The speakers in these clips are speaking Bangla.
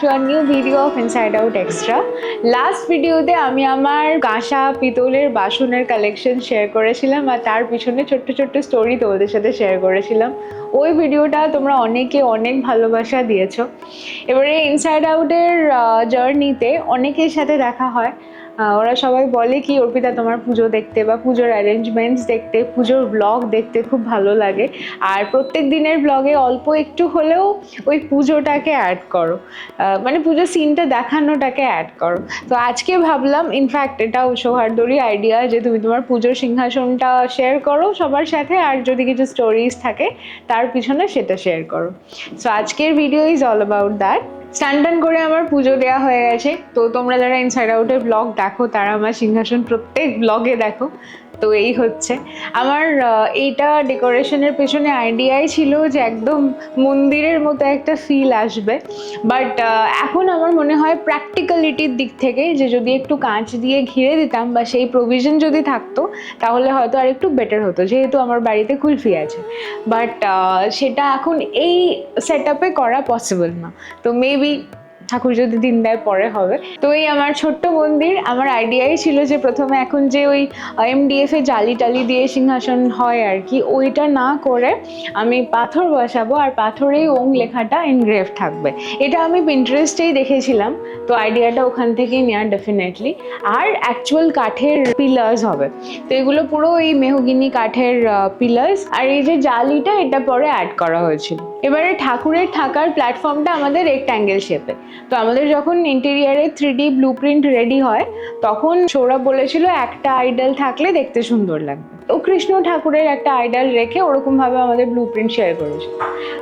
Two R new video of inside out extra last ভিডিওতে আমি আমার কাঁসা পিতলের বাসনের কালেকশন শেয়ার করেছিলাম আর তার পিছনে ছোট্ট ছোট্ট স্টোরি তোমাদের সাথে শেয়ার করেছিলাম। ওই ভিডিওটা তোমরা অনেকে অনেক ভালোবাসা দিয়েছ। এবারে ইনসাইড আউটের জার্নিতে অনেকের সাথে দেখা হয়। ওরা সবাই বলে কি, অর্পিতা তোমার পুজো দেখতে বা পুজোর অ্যারেঞ্জমেন্টস দেখতে, পুজোর ব্লগ দেখতে খুব ভালো লাগে। আর প্রত্যেক দিনের ব্লগে অল্প একটু হলেও ওই পুজোটাকে অ্যাড করো। মানে পুজোর সিনটা দেখানোটাকে অ্যাড করো। তো আজকে ভাবলাম ইনফ্যাক্ট এটাও সৌহার্দ্যরই আইডিয়া যে তুমি তোমার পুজোর সিংহাসনটা শেয়ার করো সবার সাথে, আর যদি কিছু স্টোরিজ থাকে, তার পিছনে সেটা শেয়ার করো। সো আজকের video is all about that স্টান টান করে আমার পুজো দেওয়া হয়ে গেছে। তো তোমরা যারা ইনসাইড আউটের ব্লগ দেখো, তারা আমার সিংহাসন প্রত্যেক ব্লগে দেখো। তো এই হচ্ছে। আমার এইটা ডেকোরেশনের পেছনে আইডিয়াই ছিল যে একদম মন্দিরের মতো একটা ফিল আসবে। বাট এখন আমার মনে হয় প্র্যাকটিক্যালিটির দিক থেকে যে যদি একটু কাঁচ দিয়ে ঘিরে দিতাম বা সেই প্রভিশন যদি থাকতো, তাহলে হয়তো আর একটু বেটার হতো, যেহেতু আমার বাড়িতে কুলফি আছে। বাট সেটা এখন এই সেট করা পসিবল না। তো মেবি ঠাকুর যদি দিন দেয় পরে হবে। তো এই আমার ছোট্ট মন্দির, আমার আইডিয়াই ছিল যে প্রথমে এখন যে ওই এমডিএফ এ জালি টালি দিয়ে সিংহাসন হয় আর কি, ওইটা না করে আমি পাথর বসাবো আর পাথরেই ওং লেখাটা এনগ্রেভ থাকবে। এটা আমি পিন্টারেস্টেই দেখেছিলাম, তো আইডিয়াটা ওখান থেকেই নেওয়া ডেফিনেটলি আর অ্যাকচুয়াল কাঠের পিলার্স হবে। তো এগুলো পুরো এই মেহগিনি কাঠের পিলার্স আর এই যে জালিটা, এটা পরে অ্যাড করা হয়েছিল। এবারে ঠাকুরের থাকার প্ল্যাটফর্মটা আমাদের রেক্ট্যাঙ্গেল শেপে তো আমাদের যখন ইন্টেরিয়ারে three D blueprint ready হয়, তখন সৌরভ বলেছিল, একটা আইডল থাকলে দেখতে সুন্দর লাগবে। ও কৃষ্ণ ঠাকুরের একটা আইডল রেখে ওরকমভাবে আমাদের ব্লু প্রিন্ট শেয়ার করেছে।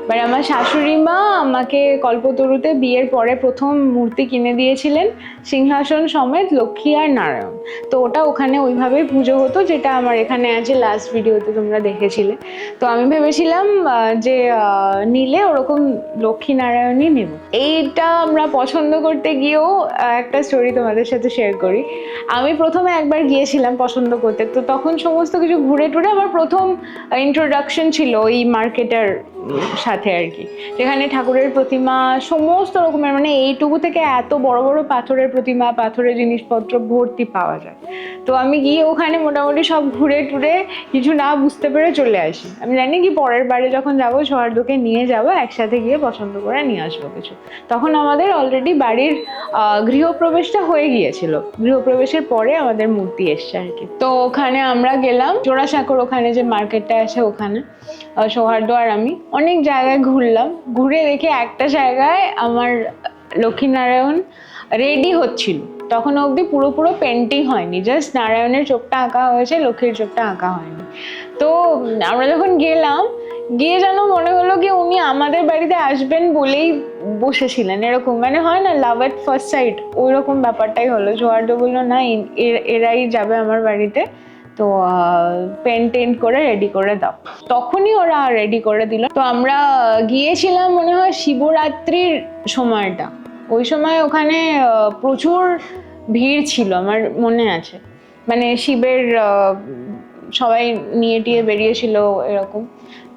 এবার আমার শাশুড়ি মা আমাকে কল্পতরুতে বিয়ের পরে প্রথম মূর্তি কিনে দিয়েছিলেন, সিংহাসন সমেত লক্ষ্মী আর নারায়ণ। তো ওটা ওখানে ওইভাবেই পুজো হতো, যেটা আমার এখানে আছে লাস্ট ভিডিওতে তোমরা দেখেছিলে। তো আমি ভেবেছিলাম যে নিলে ওরকম লক্ষ্মীনারায়ণই নেব। এইটা আমরা পছন্দ করতে গিয়েও একটা স্টোরি তোমাদের সাথে শেয়ার করি। আমি প্রথমে একবার গিয়েছিলাম পছন্দ করতে, তো তখন সমস্ত কিছু ঘুরে টুরে আমার প্রথম ইন্ট্রোডাকশন ছিল ওই মার্কেটার সাথে আর কি। যেখানে ঠাকুরের প্রতিমা সমস্ত রকমের মানে এইটুকু থেকে এত বড় বড় পাথরের প্রতিমা, পাথরের জিনিসপত্র ভর্তি পাওয়া যায়। তো আমি গিয়ে ওখানে মোটামুটি সব ঘুরে টুরে কিছু না বুঝতে পেরে চলে আসি। আমি জানি কি পরের বারে যখন যাব, সহার্দকে নিয়ে যাব, একসাথে গিয়ে পছন্দ করে নিয়ে আসব কিছু। তখন আমাদের অলরেডি বাড়ির গৃহপ্রবেশটা হয়ে গিয়েছিল। গৃহপ্রবেশের পরে আমাদের মূর্তি এসছে আর কি। তো ওখানে আমরা গেলাম। জোড়াসাঁকোর ওখানে যে মার্কেটটা আছে ওখানে আহ, সৌহার্দ্য আর আমি অনেক জায়গায় ঘুরলাম। ঘুরে দেখে একটা জায়গায় আমার লক্ষ্মীনারায়ণ রেডি হচ্ছিল। তখন অবধি পুরো পুরো পেন্টিং হয়নি। জাস্ট নারায়ণের চোখটা আঁকা হয়েছে লক্ষ্মীর চোখটা আঁকা হয়নি। তো আমরা যখন গেলাম গিয়ে যেন মনে হলো কি উনি আমাদের বাড়িতে আসবেন বলেই বসেছিলেন। এরকম মানে হয় না লাভ এট ফার্স্ট সাইট ওই রকম ব্যাপারটাই হলো। জোয়ার্ডো বলল না এরাই যাবে আমার বাড়িতে। তো পেন টেন্ট করে রেডি করে দাও। তখনই ওরা রেডি করে দিল। তো আমরা গিয়েছিলাম মনে হয় শিবরাত্রির সময়টা। ওই সময় ওখানে প্রচুর ভিড় ছিল আমার মনে আছে। মানে শিবের সবাই নিয়ে টিয়ে বেরিয়েছিল, এরকম।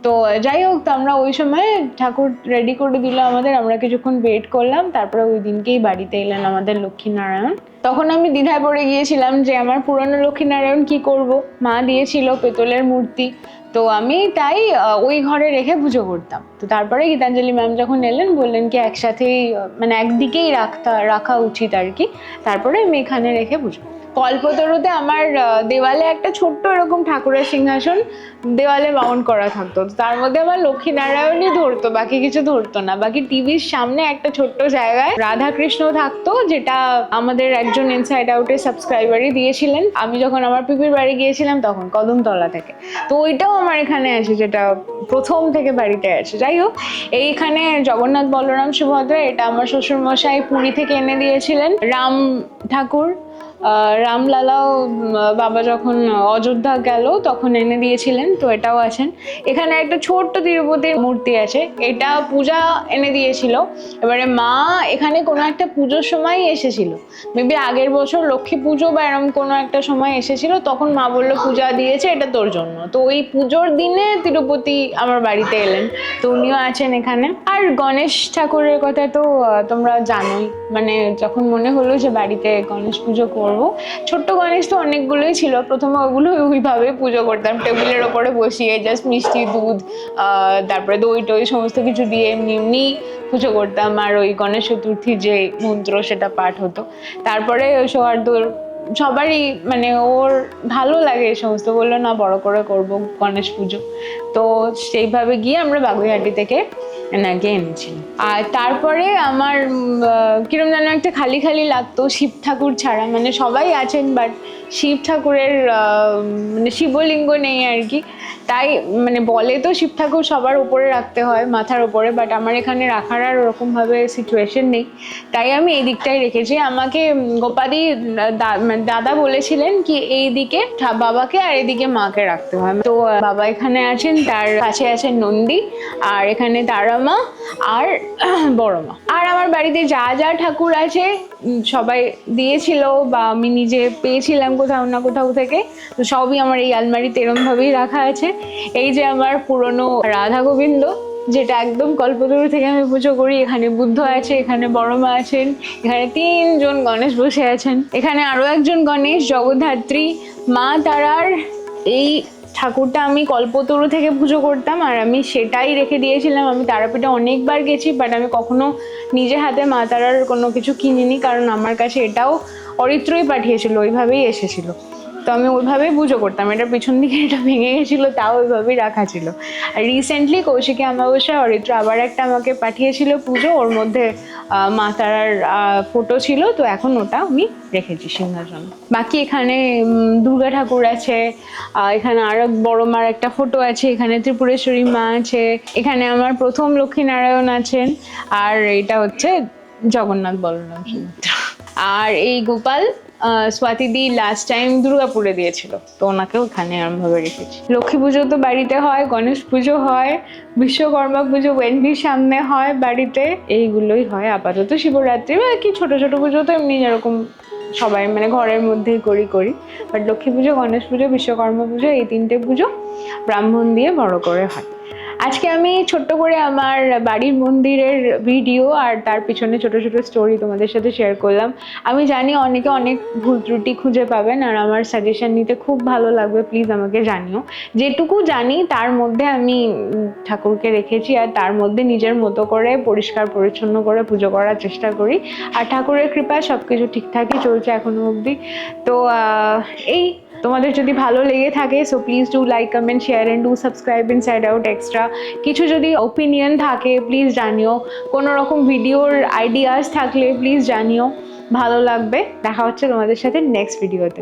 তো যাই হোক, তো আমরা ওই সময় ঠাকুর রেডি করে দিল আমাদের। আমরা কিছুক্ষণ ওয়েট করলাম, তারপরে ওই দিনকেই বাড়িতে এলেন আমাদের লক্ষ্মীনারায়ণ। তখন আমি দ্বিধায় পড়ে গিয়েছিলাম যে আমার পুরনো লক্ষ্মীনারায়ণ কি করব? মা দিয়েছিল পেতলের মূর্তি। তো আমি তাই ওই ঘরে রেখে পুজো করতাম। তো তারপরে গীতাঞ্জলি ম্যাম যখন এলেন, বললেন কি একসাথেই মানে একদিকেই রাখতা, রাখা উচিত আর কি। তারপরে আমি এখানে রেখে পুজো কল্পতরুতে আমার দেওয়ালে একটা ছোট্ট এরকম ঠাকুরের সিংহাসন দেওয়ালে মাউন্ট করা থাকতো। তার মধ্যে আমার লক্ষ্মীনারায়ণই ধরতো, বাকি কিছু ধরতো না। বাকি টিভির সামনে একটা ছোট্ট জায়গায় রাধা কৃষ্ণ থাকতো, যেটা আমাদের একজন ইনসাইড আউটের সাবস্ক্রাইবারই দিয়েছিলেন। আমি যখন আমার পিপির বাড়ি গিয়েছিলাম, তখন কদমতলা থেকে। তো ওইটাও আমার এখানে আছে যেটা প্রথম থেকে বাড়িতে আছে যাই হোক, এইখানে জগন্নাথ বলরাম সুভদ্রা, এটা আমার শ্বশুরমশাই পুরী থেকে এনে দিয়েছিলেন। রাম ঠাকুর রামলালাও বাবা যখন অযোধ্যা গেল, তখন এনে দিয়েছিলেন, তো এটাও আছেন। এখানে একটা ছোট্ট তিরুপতির মূর্তি আছে, এটা পূজা এনে দিয়েছিল। এবারে মা এখানে কোনো একটা পুজোর সময় এসেছিল। মেবি আগের বছর লক্ষ্মী পুজো বা এরকম কোনো একটা সময় এসেছিল, তখন মা বলল, পূজা দিয়েছে, এটা তোর জন্য। তো ওই পুজোর দিনে তিরুপতি আমার বাড়িতে এলেন, তো উনিও আছেন এখানে। আর গণেশ ঠাকুরের কথা তো তোমরা জানোই। মানে যখন মনে হলো যে বাড়িতে গণেশ পুজো করব ছোট্ট গণেশ তো অনেকগুলোই ছিল। প্রথমে ওগুলো ওইভাবে পুজো করতাম। টেবিলের ওপরে বসিয়ে জাস্ট মিষ্টি, দুধ তারপরে দই টই সমস্ত কিছু দিয়ে এমনি এমনি পুজো করতাম। আর ওই গণেশ চতুর্থী যে মন্ত্র সেটা পাঠ হতো। তারপরে সৌহার্দর সবারই মানে ওর ভালো লাগে এই সমস্ত। বলল, না, বড় করে করব গণেশ পুজো। তো সেইভাবে গিয়ে আমরা বাগুইহাটি থেকে এনাকে এনেছি। আর তারপরে আমার কিরম যেন একটা খালি খালি লাগতো শিব ঠাকুর ছাড়া। মানে সবাই আছেন বাট শিব ঠাকুরের মানে শিবলিঙ্গ নেই আর কি। তাই মানে বলে তো শিব ঠাকুর সবার উপরে রাখতে হয়, মাথার উপরে বাট আমার এখানে রাখার আর ওরকমভাবে সিচুয়েশন নেই। তাই আমি এই দিকটাই রেখেছি। আমাকে গোপাদি মানে দাদা বলেছিলেন কি, এই দিকে বাবাকে আর এদিকে মাকে রাখতে হয়। তো বাবা এখানে আছেন, তার কাছে আছেন নন্দী, আর এখানে তারা মা আর বড় মা আর আমার বাড়িতে যা যা ঠাকুর আছে সবাই দিয়েছিল বা আমি নিজে পেয়েছিলাম কোথাও না কোথাও থেকে। তো সবই আমার এই আলমারিতে এরমভাবেই রাখা আছে। এই যে আমার পুরনো রাধা গোবিন্দ, যেটা একদম কল্পতরু থেকে আমি পুজো করি, এখানে বুদ্ধ আছে, এখানে বড় মা আছেন, এখানে তিনজন গণেশ বসে আছেন, এখানে আরও একজন গণেশ জগদ্ধাত্রী, মা তারার। এই ঠাকুরটা আমি কল্পতরু থেকে পুজো করতাম, আর আমি সেটাই রেখে দিয়েছিলাম। আমি তারাপীঠে অনেকবার গেছি বাট আমি কখনো নিজে হাতে মা তারার কোনো কিছু কিনিনি, কারণ আমার কাছে এটাও অরিত্রই পাঠিয়েছিল, ওইভাবেই এসেছিল। তো আমি ওইভাবেই পুজো করতাম। এটা পিছন দিকে এটা ভেঙে গেছিল, তাও ওইভাবেই রাখা ছিল। আর রিসেন্টলি কৌশিকী অমাবস্যা অরিত্র আবার একটা আমাকে পাঠিয়েছিল পুজো, ওর মধ্যে মা তারার ফটো ছিল, তো এখন ওটা আমি রেখেছি সিংহাসন। বাকি এখানে দুর্গা ঠাকুর আছে এখানে আরও বড় মার একটা ফটো আছে, এখানে ত্রিপুরেশ্বরী মা আছে, এখানে আমার প্রথম লক্ষ্মীনারায়ণ আছেন, আর এটা হচ্ছে জগন্নাথ বলরাম আর এই গোপাল স্বাতিদি লাস্ট টাইম দুর্গাপুরে দিয়েছিল। তো ওনাকে ওখানে এরমভাবে রেখেছি লক্ষ্মী পুজো তো বাড়িতে হয়, গণেশ পুজো হয়, বিশ্বকর্মা পুজো ওয়েন্ডির সামনে হয় বাড়িতে। এইগুলোই হয়, আপাতত শিবরাত্রি। বা কি ছোট ছোট পুজো তো এমনি যেরকম সবাই মানে ঘরের মধ্যেই করি করি। বাট লক্ষ্মী পুজো, গণেশ পুজো, বিশ্বকর্মা পুজো, এই তিনটে পুজো ব্রাহ্মণ দিয়ে বড় করে হয়। আজকে আমি ছোট্ট করে আমার বাড়ির মন্দিরের ভিডিও আর তার পিছনে ছোট ছোট স্টোরি তোমাদের সাথে শেয়ার করলাম। আমি জানি অনেকে অনেক ভুল ত্রুটি খুঁজে পাবেন আর আমার সাজেশন নিতে খুব ভালো লাগবে প্লিজ আমাকে জানিও। যেটুকু জানি তার মধ্যে আমি ঠাকুরকে রেখেছি আর তার মধ্যে নিজের মতো করে পরিষ্কার, পরিচ্ছন্ন করে পুজো করার চেষ্টা করি। আর ঠাকুরের কৃপায় সব কিছু ঠিকঠাকই চলছে এখনও অবধি। তো এই তোমাদের যদি ভালো লেগে থাকে so please do like comment share and do subscribe inside out extra কিছু যদি ওপিনিয়ন থাকে প্লিজ জানিও। কোনো রকম ভিডিওর আইডিয়াস থাকলে প্লিজ জানিও। ভালো লাগবে। দেখা হচ্ছে তোমাদের সাথে নেক্সট ভিডিওতে